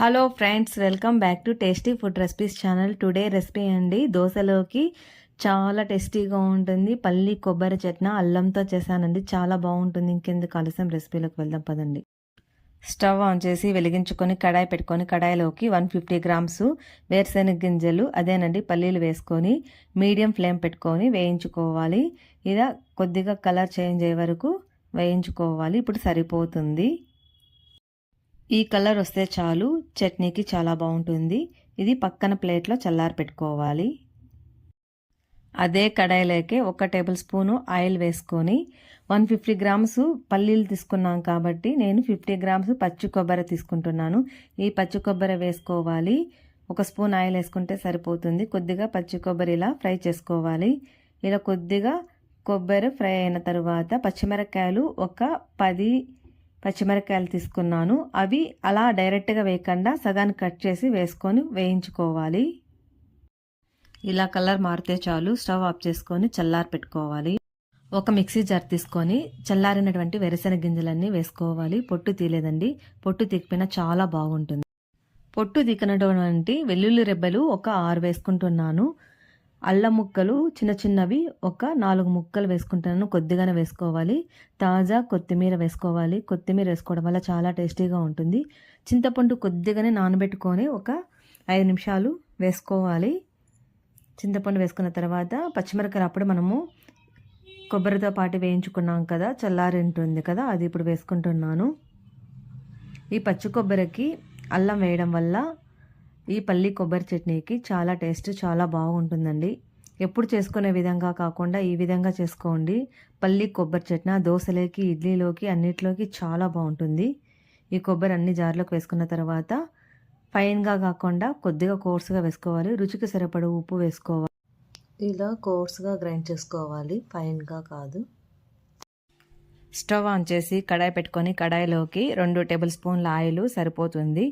Hello friends welcome back to tasty food recipes channel today recipe అండి దోశలోకి చాలా టేస్టీగా ఉంటుంది. పల్లి కొబ్బరి చట్నీ అల్లంతో చేశానండి. చాలా బాగుంటుంది. ఇంకెందుకు ఆలస్యం? రెసిపీలోకి వెళ్దాం పదండి. స్టవ్ ఆన్ చేసి వెలిగించుకొని కడాయి పెట్టుకొని కడాయిలోకి వన్ ఫిఫ్టీ గ్రామ్స్ వేరుశెనగ గింజలు అదేనండి పల్లీలు వేసుకొని మీడియం ఫ్లేమ్ పెట్టుకొని వేయించుకోవాలి. ఇలా కొద్దిగా కలర్ చేంజ్ అయ్యే వరకు వేయించుకోవాలి. ఇప్పుడు సరిపోతుంది. ఈ కలర్ వస్తే చాలు చట్నీకి చాలా బాగుంటుంది. ఇది పక్కన ప్లేట్లో చల్లారి పెట్టుకోవాలి. అదే కడాయిలోకి ఒక టేబుల్ స్పూను ఆయిల్ వేసుకొని వన్ ఫిఫ్టీ గ్రామ్స్ పల్లీలు తీసుకున్నాం కాబట్టి నేను ఫిఫ్టీ గ్రామ్స్ పచ్చి కొబ్బరి తీసుకుంటున్నాను. ఈ పచ్చి కొబ్బరి వేసుకోవాలి. ఒక స్పూన్ ఆయిల్ వేసుకుంటే సరిపోతుంది. కొద్దిగా పచ్చి కొబ్బరి ఇలా ఫ్రై చేసుకోవాలి. ఇలా కొద్దిగా కొబ్బరి ఫ్రై అయిన తర్వాత పచ్చిమిరపకాయలు ఒక పది పచ్చిమిరపకాయలు తీసుకున్నాను. అవి అలా డైరెక్ట్గా వేయకుండా సగాన్ని కట్ చేసి వేసుకొని వేయించుకోవాలి. ఇలా కలర్ మారితే చాలు. స్టవ్ ఆఫ్ చేసుకొని చల్లారి పెట్టుకోవాలి. ఒక మిక్సీ జార్ తీసుకొని చల్లారినటువంటి వెరసెనగ గింజలన్నీ వేసుకోవాలి. పొట్టు తీయలేదండి. పొట్టు తీకపోయినా చాలా బాగుంటుంది. పొట్టు తీకినటువంటి వెల్లుల్లి రెబ్బలు ఒక ఆరు వేసుకుంటున్నాను. అల్లం ముక్కలు చిన్న చిన్నవి ఒక నాలుగు ముక్కలు వేసుకుంటాను. కొద్దిగానే వేసుకోవాలి. తాజా కొత్తిమీర వేసుకోవాలి. కొత్తిమీర వేసుకోవడం వల్ల చాలా టేస్టీగా ఉంటుంది. చింతపండు కొద్దిగానే నానబెట్టుకొని ఒక ఐదు నిమిషాలు వేసుకోవాలి. చింతపండు వేసుకున్న తర్వాత పచ్చిమిరపకాయలు అప్పుడు మనము కొబ్బరితో పాటు వేయించుకున్నాం కదా చల్లారి ఉంటుంది కదా అది ఇప్పుడు వేసుకుంటున్నాను. ఈ పచ్చి కొబ్బరికి అల్లం వేయడం వల్ల ఈ పల్లి కొబ్బరి చట్నీకి చాలా టేస్ట్ చాలా బాగుంటుందండి. ఎప్పుడు చేసుకునే విధంగా కాకుండా ఈ విధంగా చేసుకోండి. పల్లి కొబ్బరి చట్నీ దోశలోకి ఇడ్లీలోకి అన్నిటిలోకి చాలా బాగుంటుంది. ఈ కొబ్బరి అన్ని జార్లోకి వేసుకున్న తర్వాత ఫైన్గా కాకుండా కొద్దిగా కోర్సుగా వేసుకోవాలి. రుచికి సరిపడ ఉప్పు వేసుకోవాలి. ఇలా కోర్సుగా గ్రైండ్ చేసుకోవాలి. ఫైన్గా కాదు. స్టవ్ ఆన్ చేసి కడాయి పెట్టుకొని కడాయిలోకి రెండు టేబుల్ స్పూన్ల ఆయిల్ సరిపోతుంది.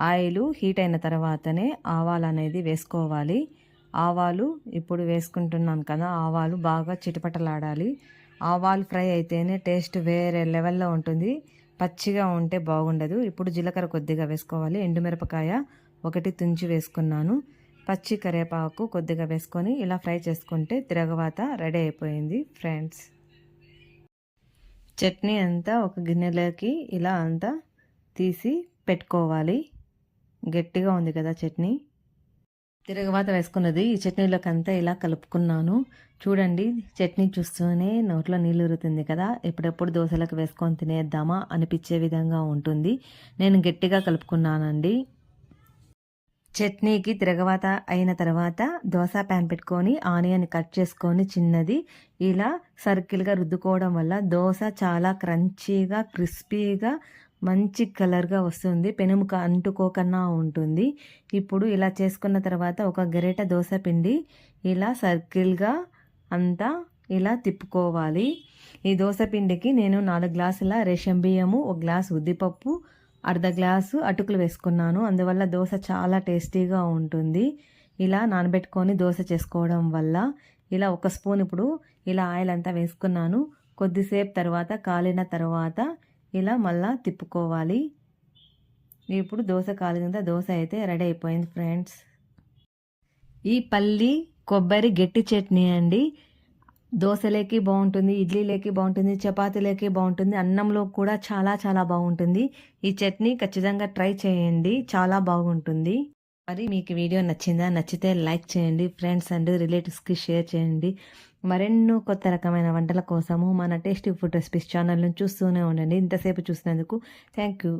ఆయిల్ హీట్ అయిన తర్వాతనే ఆవాలు అనేది వేసుకోవాలి. ఆవాలు ఇప్పుడు వేసుకుంటున్నాను కదా ఆవాలు బాగా చిటపటలాడాలి. ఆవాలు ఫ్రై అయితేనే టేస్ట్ వేరే లెవెల్లో ఉంటుంది. పచ్చిగా ఉంటే బాగుండదు. ఇప్పుడు జీలకర్ర కొద్దిగా వేసుకోవాలి. ఎండుమిరపకాయ ఒకటి తుంచి వేసుకున్నాను. పచ్చి కరివేపాకు కొద్దిగా వేసుకొని ఇలా ఫ్రై చేసుకుంటే తిరగవాత రెడీ అయిపోయింది ఫ్రెండ్స్. చట్నీ అంతా ఒక గిన్నెలోకి ఇలా అంతా తీసి పెట్టుకోవాలి. గట్టిగా ఉంది కదా చట్నీ. తిరగవాత వేసుకున్నది. ఈ చట్నీలోకి అంతా ఇలా కలుపుకున్నాను. చూడండి చట్నీ చూస్తూనే నోట్లో నీళ్ళు ఉరుతుంది కదా. ఎప్పుడెప్పుడు దోశలకు వేసుకొని తినేద్దామా అనిపించే విధంగా ఉంటుంది. నేను గట్టిగా కలుపుకున్నానండి. చట్నీకి తిరగవాత అయిన తర్వాత దోశ ప్యాన్ పెట్టుకొని ఆనియన్ కట్ చేసుకొని చిన్నది ఇలా సర్కిల్గా రుద్దుకోవడం వల్ల దోశ చాలా క్రంచీగా క్రిస్పీగా మంచి కలర్గా వస్తుంది. పెనుముక అంటుకోకన్నా ఉంటుంది. ఇప్పుడు ఇలా చేసుకున్న తర్వాత ఒక గరిట దోశ పిండి ఇలా సర్కిల్గా అంతా ఇలా తిప్పుకోవాలి. ఈ దోశ పిండికి నేను నాలుగు గ్లాసుల రేషన్ బియ్యము ఒక గ్లాసు ఉద్దిపప్పు అర్ధ గ్లాసు అటుకులు వేసుకున్నాను. అందువల్ల దోశ చాలా టేస్టీగా ఉంటుంది. ఇలా నానబెట్టుకొని దోశ చేసుకోవడం వల్ల ఇలా ఒక స్పూన్ ఇప్పుడు ఇలా ఆయిల్ అంతా వేసుకున్నాను. కొద్దిసేపు తర్వాత కాలిన తర్వాత ఇలా మళ్ళా తిప్పుకోవాలి. ఇప్పుడు దోశ కాలిన దోశ అయితే రెడీ అయిపోయింది ఫ్రెండ్స్. ఈ పల్లి కొబ్బరి గట్టి చట్నీ అండి. దోశలేకి బాగుంటుంది ఇడ్లీలోకి బాగుంటుంది చపాతీలోకి బాగుంటుంది అన్నంలో కూడా చాలా చాలా బాగుంటుంది. ఈ చట్నీ ఖచ్చితంగా ట్రై చేయండి చాలా బాగుంటుంది. మరి మీకు వీడియో నచ్చిందా నచ్చితే లైక్ చేయండి ఫ్రెండ్స్ అండ్ రిలేటివ్స్కి షేర్ చేయండి. మరెన్నో కొత్త రకమైన వంటల కోసము మన టేస్టీ ఫుడ్ రెసిపీస్ ఛానల్ను చూస్తూనే ఉండండి. ఇంతసేపు చూసినందుకు థ్యాంక్ యూ